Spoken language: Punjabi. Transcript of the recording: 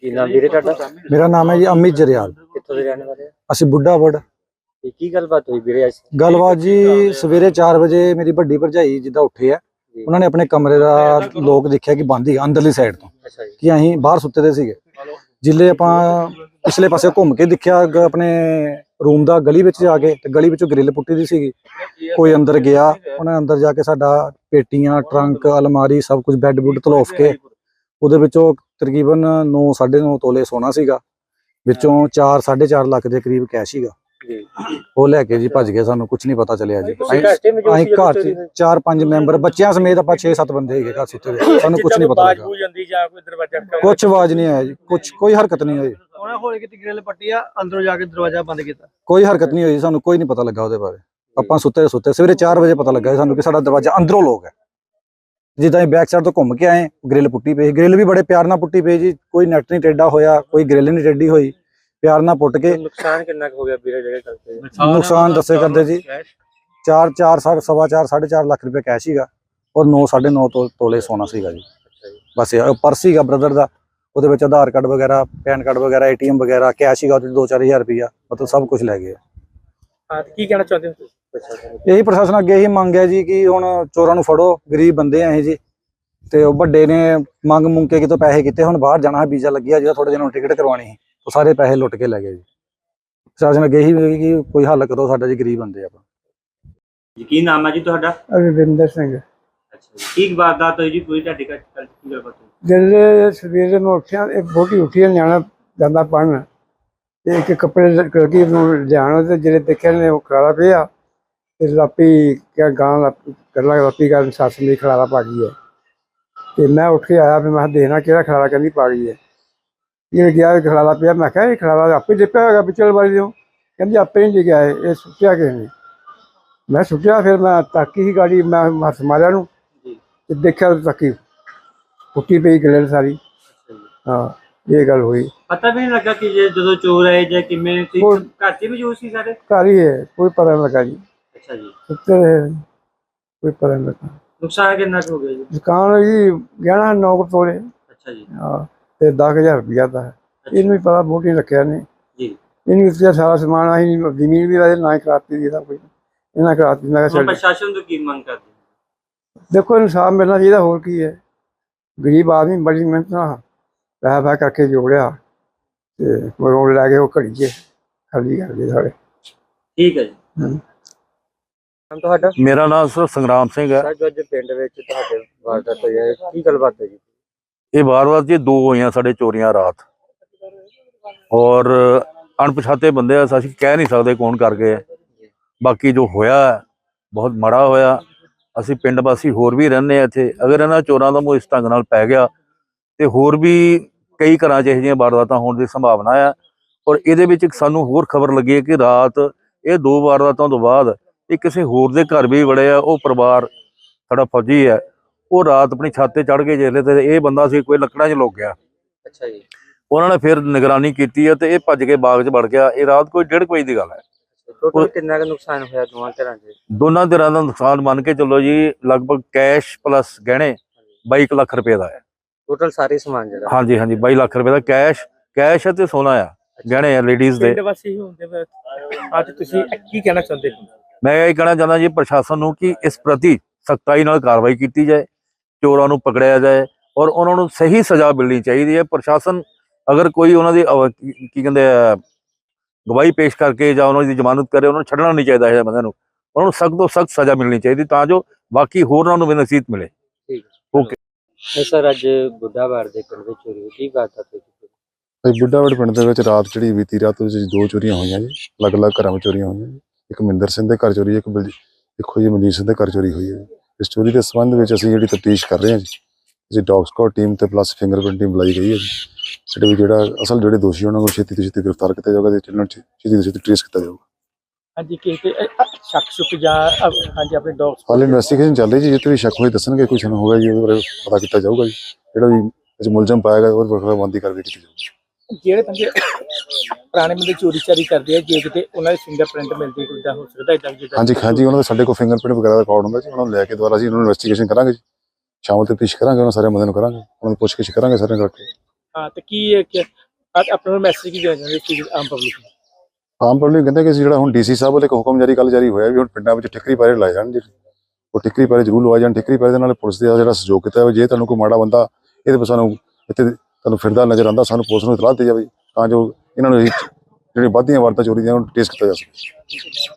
ਕੀ ਨਾਮ ਵੀਰੇ ਤੁਹਾਡਾ? ਮੇਰਾ ਨਾਮ ਹੈ ਜੀ ਅਮਿਤ ਜਰਿਆਲ। ਕਿੱਥੋਂ ਦੇ ਰਹਿਣ ਵਾਲੇ ਆ ਅਸੀਂ ਬੁੱਢਾਵੜ। ਤੇ ਕੀ ਗੱਲਬਾਤ ਹੋਈ ਵੀਰੇ ਅੱਜ? ਗੱਲਬਾਤ ਜੀ ਸਵੇਰੇ 4 ਵਜੇ ਮੇਰੀ ਵੱਡੀ ਭਰਜਾਈ ਜਿੱਦਾਂ ਉੱਠੇ ਆ ਜੀ। ਉਹਨਾਂ ਨੇ ਆਪਣੇ ਕਮਰੇ ਦਾ ਲੋਕ ਦੇਖਿਆ ਕਿ ਬੰਦ ਹੀ ਆ, ਅੰਦਰਲੀ ਸਾਈਡ ਤੋਂ। ਅੱਛਾ ਜੀ। ਕਿ ਅਸੀਂ ਬਾਹਰ ਸੁੱਤੇ ਦੇ ਸੀਗੇ। ਜਿੱਲੇ ਆਪਾਂ ਪਿਛਲੇ ਪਾਸੇ ਘੁੰਮ ਕੇ ਦੇਖਿਆ ਗ- ਆਪਣੇ ਰੂਮ ਦਾ ਗਲੀ ਵਿੱਚ ਜਾ ਕੇ ਤੇ ਗਲੀ ਵਿੱਚੋਂ ਗ੍ਰਿਲ ਪੁੱਟੀ ਦੀ ਸੀਗੀ। ਕੋਈ ਅੰਦਰ ਗਿਆ ਉਹਨੇ ਅੰਦਰ ਜਾ ਕੇ ਸਾਡਾ ਪੇਟੀਆਂ ਟਰੰਕ ਅਲਮਾਰੀ ਸਭ ਕੁਝ ਬੈੱਡ ਬੁੱਡ ਤਲੋਫ ਕੇ ਉਹਦੇ ਵਿੱਚੋਂ ਤਕਰੀਬਨ 9 9.5 ਤੋਲੇ ਸੋਨਾ ਸੀਗਾ। ਵਿੱਚੋਂ 4 4.5 ਲੱਖ ਦੇ ਕਰੀਬ ਕੈਸ਼ ਸੀਗਾ। ਜੀ। ਉਹ ਲੈ ਕੇ ਜੀ ਭੱਜ ਗਏ ਸਾਨੂੰ ਕੁਝ ਨਹੀਂ ਪਤਾ ਚੱਲਿਆ ਜੀ। ਅਸੀਂ ਘਰ ਚੋਰੀ ਚ? ਚਾਰ ਪੰਜ ਮੈਂਬਰ ਬੱਚਿਆਂ ਸਮੇਤ ਆਪਾਂ 6-7 ਬੰਦੇ ਹੈਗੇ ਘਰ ਸੁੱਤੇ ਹੋਏ। ਸਾਨੂੰ ਕੁਝ ਨਹੀਂ ਪਤਾ ਲੱਗਾ। ਜਾਂਦੀ ਜਾਂ ਕੋਈ ਦਰਵਾਜ਼ਾ ਕੁਝ ਆਵਾਜ਼ ਨਹੀਂ ਆਇਆ ਜੀ। ਕੁਝ ਕੋਈ ਹਰਕਤ ਨਹੀਂ ਹੋਈ। ਉਹਨਾਂ ਹੋਲੇ ਕਿਤੇ ਗ੍ਰਿਲ ਪੱਟੀ ਆ ਅੰਦਰੋਂ ਜਾ ਕੇ ਦਰਵਾਜ਼ਾ ਬੰਦ ਕੀਤਾ। ਕੋਈ ਹਰਕਤ ਨਹੀਂ ਹੋਈ ਸਾਨੂੰ ਕੋਈ ਨਹੀਂ ਪਤਾ ਲੱਗਾ ਉਹਦੇ ਬਾਰੇ। ਆਪਾਂ ਸੁੱਤੇ ਸੁੱਤੇ ਸਵੇਰੇ 4 ਵਜੇ ਪਤਾ ਲੱਗਾ ਜੀ ਸਾਨੂੰ ਕਿ ਸਾਡਾ ਦਰਵਾਜ਼ਾ ਅੰਦਰੋਂ ਲੋਕ ਹੈ। ਜਿੱਦਾਂ ਹੀ ਬੈਕ ਸਾਈਡ ਤੋਂ ਘੁੰਮ ਕੇ ਆਏ ਗ੍ਰਿਲ ਪੁੱਟੀ ਪਈ ਗ੍ਰਿਲ ਵੀ ਬੜੇ ਪਿਆਰ ਨਾਲ ਪੁੱਟੀ ਪਈ ਜੀ ਕੋਈ ਨੈਟ ਨਹੀਂ ਟੇਢਾ ਹੋਇਆ ਕੋਈ ਗ੍ਰਿਲ ਨਹੀਂ ਟੇਢੀ ਹੋਈ। ਪਿਆਰ ਨਾਲ ਪੁੱਟ ਕੇ ਨੁਕਸਾਨ ਕਿੰਨਾ ਕੁ ਹੋ ਗਿਆ ਵੀਰੇ ਜਿਹੜੇ ਕਰਦੇ ਨੁਕਸਾਨ ਦੱਸੇ ਕਰਦੇ ਜੀ। 4 4 ਸਵਾ 4 4.5 ਲੱਖ ਰੁਪਏ ਕੈਸ਼ ਸੀਗਾ ਔਰ 9 9.5 ਤੋਂ ਤੋਲੇ ਸੋਨਾ ਸੀਗਾ ਜੀ। ਬਸ ਇਹ ਪਰਸ ਸੀਗਾ ਬ੍ਰਦਰ ਦਾ। ਉਹਦੇ ਵਿੱਚ ਆਧਾਰ ਕਾਰਡ ਵਗੈਰਾ ਪੈਨ ਕਾਰਡ ਵਗੈਰਾ ਏਟੀਐਮ ਵਗੈਰਾ ਕੈਸ਼ ਸੀਗਾ ਉਹਦੇ 2-4000 ਰੁਪਇਆ। ਮਤਲਬ ਸਭ ਕੁਝ ਲੈ ਗਏ। ਹਾਂ ਤੇ ਕੀ ਕਹਿਣਾ ਚਾਹੁੰਦੇ ਹੋ ਅੱਛਾ ਇਹੀ ਪ੍ਰਸ਼ਾਸਨ ਅੱਗੇ ਇਹੀ ਮੰਗ ਹੈ ਜੀ ਕਿ ਹੁਣ ਚੋਰਾਂ ਨੂੰ ਫੜੋ ਗਰੀਬ ਬੰਦੇ ਆ ਇਹ ਜੀ। ਤੇ ਉਹ ਵੱਡੇ ਨੇ ਮੰਗ ਮੁੰਗ ਕੇ ਕਿਤੋਂ ਪੈਸੇ ਕੀਤੇ ਹੁਣ ਬਾਹਰ ਜਾਣਾ ਹੈ ਵੀਜ਼ਾ ਲੱਗਿਆ ਜਿਹਦਾ ਥੋੜੇ ਦਿਨਾਂ ਨੂੰ ਟਿਕਟ ਕਰਵਾਉਣੀ ਸੀ ਉਹ ਸਾਰੇ ਪੈਸੇ ਲੁੱਟ ਕੇ ਲੈ ਗਏ ਜੀ। ਪ੍ਰਸ਼ਾਸਨ ਅੱਗੇ ਇਹੀ ਮੰਗ ਕਿ ਕੋਈ ਹੱਲ ਕਰੋ ਸਾਡਾ ਜੀ ਗਰੀਬ ਬੰਦੇ ਆਪਾਂ। ਜੀ ਕੀ ਨਾਮ ਹੈ ਜੀ ਤੁਹਾਡਾ? ਰਵਿੰਦਰ ਸਿੰਘ। ਅੱਛਾ ਜੀ ਕੀ ਵਾਰਦਾਤ ਹੋਈ ਜੀ? ਪੂਰੀ ਤੁਹਾਡੀ ਘਰ ਕੱਲ ਕੀ ਗੱਲਬਾਤ ਹੋਈ? ਜਦੋਂ ਸਵੇਰੇ ਮੈਂ ਉੱਠਿਆ ਇਹ ਬੋਟੀ ਉੱਠੀ ਨਿਆਣਾ ਜਾਂਦਾ ਪੜਨ ਤੇ ਇੱਕ ਕੱਪੜੇ ਕਲਕੀ ਨੂੰ ਲਿਆਉਣਾ ਤੇ ਜਿਹੜੇ ਦੇਖਿਆ ਨੇ ਉਹ ਖਲਾਰਾ ਪਿਆ। ਤੇ ਲਾਪੀ ਕਿਆ ਗਾਂ ਕਰਲਾ ਲਾਪੀ ਕਰਨ ਸੱਸ ਮੇਰੀ ਖਲਾਰਾ ਪਾ ਗਈ ਹੈ। ਤੇ ਮੈਂ ਉੱਠ ਕੇ ਆਇਆ ਵੀ ਮੈਂ ਦੇਖਣਾ ਕਿਹੜਾ ਖਲਾਰਾ ਕਹਿੰਦੀ ਪਾ ਗਈ ਹੈ। ਇਹ ਗਿਆ ਖਲਾਰਾ ਪਿਆ ਮੈਂ ਕਿਹਾ ਇਹ ਖਲਾਰਾ ਆਪੇ ਡਿੱਪਿਆ ਹੋਗਾ ਪਿਛਲ ਵਾਲੀ ਦਿਓ ਕਹਿੰਦੀ ਆਪੇ ਨਹੀਂ ਡਿੱਗਿਆ ਇਹ ਸੁੱਟਿਆ ਕਿਸੇ ਨੇ। ਮੈਂ ਸੁੱਟਿਆ ਫਿਰ ਮੈਂ ਤਾਕੀ ਹੀ ਗਾੜੀ ਮੈਂ ਹੱਥ ਮਾਰਿਆ ਨੂੰ ਤੇ ਦੇਖਿਆ ਤਾਕੀ ਪੁੱਟੀ ਪਈ ਗਲੇ ਸਾਰੀ। ਹਾਂ ਇਹ ਗੱਲ ਹੋਈ। ਪਤਾ ਵੀ ਨਹੀਂ ਲੱਗਾ ਕਿ ਜਦੋਂ ਚੋਰ ਆਏ ਜਾਂ ਕਿਵੇਂ ਸੀ ਘਰ 'ਚ ਮੌਜੂਦ ਸੀ ਸਾਰੇ? ਘਰ ਹੀ ਹੈ ਕੋਈ ਪਤਾ ਨਹੀਂ ਲੱਗਾ ਜੀ। ਅੱਛਾ ਜੀ। ਸੁੱਤੇ ਰਹੇ ਕੋਈ ਪਤਾ ਨਹੀਂ ਲੱਗਾ। ਨੁਕਸਾਨ ਕਿੰਨਾ ਕੁ ਹੋ ਗਿਆ ਜੀ? ਦੁਕਾਨ ਜੀ ਗਹਿਣਾ ਨੌ ਕੁ ਤੋਲੇ। ਅੱਛਾ ਜੀ। ਹਾਂ ਤੇ 10000 ਰੁਪਇਆ ਦਾ ਹੈ। ਇਹਨੂੰ ਵੀ ਪਤਾ ਬੋਟੀ ਰੱਖਿਆ ਨੇ ਜੀ। ਇਹਨੂੰ ਇਸ ਸਾਰਾ ਸਮਾਨ ਆਹੀ ਜ਼ਮੀਨ ਵੀ ਰਾਜੇ ਨਾ ਹੀ ਕਰਾਤੀ ਦੀ ਦਾ ਕੋਈ। ਇਹਨਾਂ ਕਰਾਤੀ ਮੈਂ ਕਿਹਾ ਹੁਣ ਚੱਲ। ਪ੍ਰਸ਼ਾਸਨ ਤੋਂ ਕੀ ਮੰਗ ਕਰਦੇ ਹੋ? ਦੇਖੋ ਇਨਸਾਫ ਮਿਲਣਾ ਚਾਹੀਦਾ ਹੋਰ ਕੀ ਹੈ। ਗਰੀਬ ਆਦਮੀ ਬੜੀ ਮਿਹਨਤ ਨਾਲ ਪੈਸਾ ਪੈ ਕਰਕੇ ਜੋੜਿਆ ਤੇ ਮਰੋੜ ਲੈ ਕੇ ਉਹ ਘੜੀ 'ਚ ਖਾਲੀ ਕਰ ਗਏ ਸਾਰੇ। ਠੀਕ ਹੈ ਜੀ। ਨਾਮ ਤੁਹਾਡਾ? ਮੇਰਾ ਨਾਮ ਸਰ ਸੰਗਰਾਮ ਸਿੰਘ ਹੈ। ਸਰ ਅੱਜ ਪਿੰਡ ਵਿੱਚ ਤੁਹਾਡੇ ਵਾਰਦਾਤ ਹੋਈ ਹੈ ਕੀ ਗੱਲਬਾਤ ਹੋਈ? ਜੀ ਇਹ ਵਾਰ-ਵਾਰ ਜੀ ਦੋ ਹੋਈਆਂ ਸਾਡੇ ਚੋਰੀਆਂ ਰਾਤ। ਔਰ ਅਣਪਛਾਤੇ ਬੰਦੇ ਆ ਅਸੀਂ ਕਹਿ ਨਹੀਂ ਸਕਦੇ ਕੌਣ ਕਰ ਗਏ ਹੈ। ਬਾਕੀ ਜੋ ਹੋਇਆ ਹੈ, ਬਹੁਤ ਮਾੜਾ ਹੋਇਆ। ਅਸੀਂ ਪਿੰਡ ਵਾਸੀ ਹੋਰ ਵੀ ਰਹਿੰਦੇ ਆ ਇੱਥੇ। ਅਗਰ ਇਹਨਾਂ ਚੋਰਾਂ ਦਾ ਮੂੰਹ ਇਸ ਢੰਗ ਨਾਲ ਪੈ ਗਿਆ ਤੇ ਹੋਰ ਵੀ ਕਈ ਘਰਾਂ 'ਚ ਇਹੋ ਜਿਹੀਆਂ ਵਾਰਦਾਤਾਂ ਹੋਣ ਦੀ ਸੰਭਾਵਨਾ ਆ। ਔਰ ਇਹਦੇ ਵਿੱਚ ਸਾਨੂੰ ਹੋਰ ਖਬਰ ਲੱਗੀ ਹੈ ਕਿ ਰਾਤ ਇਹ ਦੋ ਵਾਰਦਾਤਾਂ ਤੋਂ ਬਾਅਦ ਇਹ ਕਿਸੇ ਹੋਰ ਦੇ ਘਰ ਵੀ ਵੜੇ ਆ ਉਹ ਪਰਿਵਾਰ ਸਾਡਾ ਫੌਜੀ ਹੈ। ਉਹ ਰਾਤ ਆਪਣੀ ਛੱਤ ਤੇ ਚੜ ਕੇ ਜਿਹੜੇ ਤੇ ਇਹ ਬੰਦਾ ਸੀ ਕੋਈ ਲੱਕੜਾਂ 'ਚ ਲੁਕ ਗਿਆ। ਅੱਛਾ ਜੀ। ਉਹਨਾਂ ਨੇ ਫਿਰ ਨਿਗਰਾਨੀ ਕੀਤੀ ਹੈ ਤੇ ਇਹ ਭੱਜ ਕੇ ਬਾਗ 'ਚ ਵੜ ਗਿਆ। ਇਹ ਰਾਤ ਕੋਈ ਡੇਢ ਕੁ ਵਜੇ ਦੀ ਗੱਲ ਹੈ। ਟੋਟਲ ਕਿੰਨਾ ਕੁ ਨੁਕਸਾਨ ਹੋਇਆ ਦੋਵਾਂ ਘਰਾਂ 'ਚ? ਦੋਨਾਂ ਧਿਰਾਂ ਦਾ ਨੁਕਸਾਨ ਮੰਨ ਕੇ ਚੱਲੋ ਜੀ ਲਗਭਗ ਕੈਸ਼ ਪਲੱਸ ਗਹਿਣੇ 22 ਲੱਖ ਰੁਪਏ ਦਾ ਹੈ। ਟੋਟਲ ਸਾਰੇ ਸਮਾਨ ਜਿਹੜਾ। ਹਾਂਜੀ ਹਾਂਜੀ 22 ਲੱਖ ਰੁਪਏ ਦਾ ਕੈਸ਼ ਕੈਸ਼ ਹੈ ਤੇ ਸੋਨਾ ਆ। ਗਹਿਣੇ ਆ ਲੇਡੀਜ਼ ਦੇ। ਪਿੰਡ ਵਾਸੀ ਹੁੰਦੇ ਅੱਜ ਤੁਸੀਂ ਕੀ ਕਹਿਣਾ ਚਾਹੁੰਦੇ ਹੋ? ਮੈਂ ਇਹ ਕਹਿਣਾ ਚਾਹੁੰਦਾ ਜੀ ਪ੍ਰਸ਼ਾਸਨ ਨੂੰ ਕਿ ਇਸ ਪ੍ਰਤੀ ਸਖਤਾਈ ਨਾਲ ਕਾਰਵਾਈ ਕੀਤੀ ਜਾਏ ਚੋਰਾਂ ਨੂੰ ਪਕੜਿਆ ਜਾਏ ਔਰ ਉਹਨਾਂ ਨੂੰ ਸਹੀ ਸਜ਼ਾ ਮਿਲਣੀ ਚਾਹੀਦੀ ਹੈ। ਪ੍ਰਸ਼ਾਸਨ ਅਗਰ ਕੋਈ ਉਹਨਾਂ ਦੀ ਕੀ ਕਹਿੰਦੇ ਆ ਗਵਾਹੀ ਪੇਸ਼ ਕਰਕੇ ਜਾਂ ਉਹਨਾਂ ਦੀ ਜ਼ਮਾਨਤ ਕਰੇ ਉਹਨਾਂ ਨੂੰ ਛੱਡਣਾ ਨਹੀਂ ਚਾਹੀਦਾ ਇਹ ਬੰਦਿਆਂ ਨੂੰ। ਉਹਨਾਂ ਨੂੰ ਸਖਤ ਤੋਂ ਸਖਤ ਸਜ਼ਾ ਮਿਲਣੀ ਚਾਹੀਦੀ ਤਾਂ ਜੋ ਬਾਕੀ ਹੋਰਾਂ ਨੂੰ ਵੀ ਨਸੀਹਤ ਮਿਲੇ। ਇਹ ਸਰ ਅੱਜ ਬੁੱਢਾਵਾੜ ਦੇ ਪਿੰਡ ਵਿੱਚ ਚੋਰੀ ਹੋਈ ਕੀ ਹੋਈ ਜੀ? ਭਾਈ ਬੁੱਢਾਵੜ ਪਿੰਡ ਦੇ ਵਿੱਚ ਰਾਤ ਜਿਹੜੀ ਬੀਤੀ ਰਾਤ ਵਿੱਚ ਦੋ ਚੋਰੀਆਂ ਹੋਈਆਂ ਜੀ ਅਲੱਗ-ਅਲੱਗ ਘਰਾਂ ਵਿੱਚ ਚੋਰੀਆਂ ਹੋਈਆਂ ਜੀ। ਇੱਕ ਮਹਿੰਦਰ ਸਿੰਘ ਦੇ ਘਰ ਚੋਰੀ ਇੱਕ ਬਲਜੀ ਇੱਕ ਹੋਈ ਮਨਜੀਤ ਸਿੰਘ ਦੇ ਘਰ ਚੋਰੀ ਹੋਈ ਹੈ। ਜੀ। ਇਸ ਚੋਰੀ ਦੇ ਸੰਬੰਧ ਵਿੱਚ ਅਸੀਂ ਜਿਹੜੀ ਤਫਤੀਸ਼ ਕਰ ਰਹੇ ਹਾਂ ਜੀ ਅਸੀਂ ਡੌਗ ਸਕਾਡ ਟੀਮ ਤੇ ਪਲੱਸ ਫਿੰਗਰਪ੍ਰਿੰਟ ਟੀਮ ਬੁਲਾਈ ਗਈ ਹੈ ਜੀ। ਜਿਹੜੇ ਵੀ ਜਿਹੜਾ ਅਸਲ ਜਿਹੜੇ ਦੋਸ਼ੀ ਉਹਨਾਂ ਨੂੰ ਛੇਤੀ ਤੋਂ ਛੇਤੀ ਗ੍ਰਿਫਤਾਰ ਕੀਤਾ ਜਾਊਗਾ ਤੇ ਇਹਨਾਂ ਨੂੰ ਛੇ- ਛੇਤੀ ਤੋਂ ਛੇਤੀ ਟ੍ਰੇਸ ਕੀਤਾ ਜਾਊਗਾ। ਹਾਂਜੀ ਕਿ ਤੇ ਸ਼ੱਕ ਸ਼ੁਕ ਜਾਂ ਹਾਂਜੀ ਆਪਣੇ ਡੌਗਸ ਹਾਲੇ ਇਨਵੈਸਟੀਗੇਸ਼ਨ ਚੱਲ ਰਹੀ ਜੀ ਜੇ ਤੇ ਵੀ ਸ਼ੱਕ ਹੋਏ ਦੱਸਣਗੇ ਕੁਝ ਨਾ ਹੋਗਾ ਜੀ ਉਹਦੇ ਬਾਰੇ ਪਤਾ ਕੀਤਾ ਜਾਊਗਾ ਜੀ। ਜਿਹੜਾ ਵੀ ਮੁਲਜ਼ਮ ਪਾਏਗਾ ਉਹ ਵਕਤ ਬੰਦੀ ਕਾਰਵਾਈ ਕੀਤੀ ਜਾਊਗੀ। ਜਿਹੜੇ ਬੰਦੇ ਪੁਰਾਣੇ ਬੰਦੇ ਚੋਰੀ ਚਾਰੀ ਕਰਦੇ ਆ ਜੇ ਕਿਤੇ ਉਹਨਾਂ ਦੇ ਫਿੰਗਰਪ੍ਰਿੰਟ ਮਿਲਦੀ ਕੋਈ ਤਾਂ ਹੋ ਸਕਦਾ ਇਦਾਂ ਜਿੱਦਾਂ ਹਾਂਜੀ ਹਾਂਜੀ ਉਹਨਾਂ ਦਾ ਸਾਡੇ ਕੋਲ ਫਿੰਗਰਪ੍ਰਿੰਟ ਵਗੈਰਾ ਰਿਕਾਰਡ ਹੁੰਦਾ ਜੀ ਉਹਨਾਂ ਨੂੰ ਲੈ ਕੇ ਦੁਬਾਰਾ ਅਸੀਂ ਉਹਨਾਂ ਨੂੰ ਇਨਵੈਸਟੀਗੇਸ਼ਨ ਕਰਾਂਗੇ ਜੀ। ਸ਼ਾਮ ਤੇ ਪੇਸ਼ ਕਰਾਂਗੇ ਉਹਨਾਂ ਸਾਰੇ ਬੰਦਿਆਂ ਨੂੰ ਕਰਾਂਗੇ ਉਹਨਾਂ ਨੂੰ ਪੁੱਛ ਕੇ ਕਰਾਂਗੇ ਸਾਰਿਆਂ ਕਰਕੇ ਹਾਂ ਤੇ ਕੀ ਹੈ ਕਿ ਆਪਣਾ ਮੈਸੇਜ ਕੀ ਦੇਣਾ ਚਾਹੁੰਦੇ ਸੀ ਆਮ ਪਬਲਿਕ ਨੂੰ? ਆਮ ਪਬਲਿਕ ਕਹਿੰਦੇ ਕਿ ਜਿਹੜਾ ਹੁਣ ਡੀਸੀ ਸਾਹਿਬ ਵੱਲੋਂ ਇੱਕ ਹੁਕਮ ਜਾਰੀ ਕੱਲ ਜਾਰੀ ਹੋਇਆ ਵੀ ਹੁਣ ਪਿੰਡਾਂ ਵਿੱਚ ਠਿਕਰੀ ਪਾਰੇ ਲਾਏ ਜਾਣ ਜੀ। ਉਹ ਠਿਕਰੀ ਪਾਰੇ ਜ਼ਰੂਰ ਲਵਾਏ ਜਾਣ ਠਿਕਰੀ ਪਾਰੇ ਦੇ ਨਾਲ ਪੁਲਿਸ ਦਾ ਜਿਹੜਾ ਸਹਿਯੋਗ ਕੀਤਾ ਹੋਵੇ ਜੇ ਤੁਹਾਨੂੰ ਕੋਈ ਮਾੜਾ ਬੰਦਾ ਇਹਦੇ ਪਰ ਸਾਨੂੰ ਇੱਥੇ ਤੁਹਾਨੂੰ ਫਿਰਦਾ ਨਜ਼ਰ ਆਉਂਦਾ ਸਾਨੂੰ ਪੁਲਿਸ ਨੂੰ ਇਤਲਾਹ ਦਿੱਤੀ ਜਾਵੇ ਤਾਂ ਜੋ ਇਹਨਾਂ ਨੂੰ ਇਹ ਜਿਹੜੀ ਵੱਧਦੀਆਂ ਵਾਰਤਾ ਚੋਰੀ ਦੀਆਂ ਉਹਨੂੰ ਟੇਸਟ ਕੀਤਾ ਜਾ ਸਕੇ।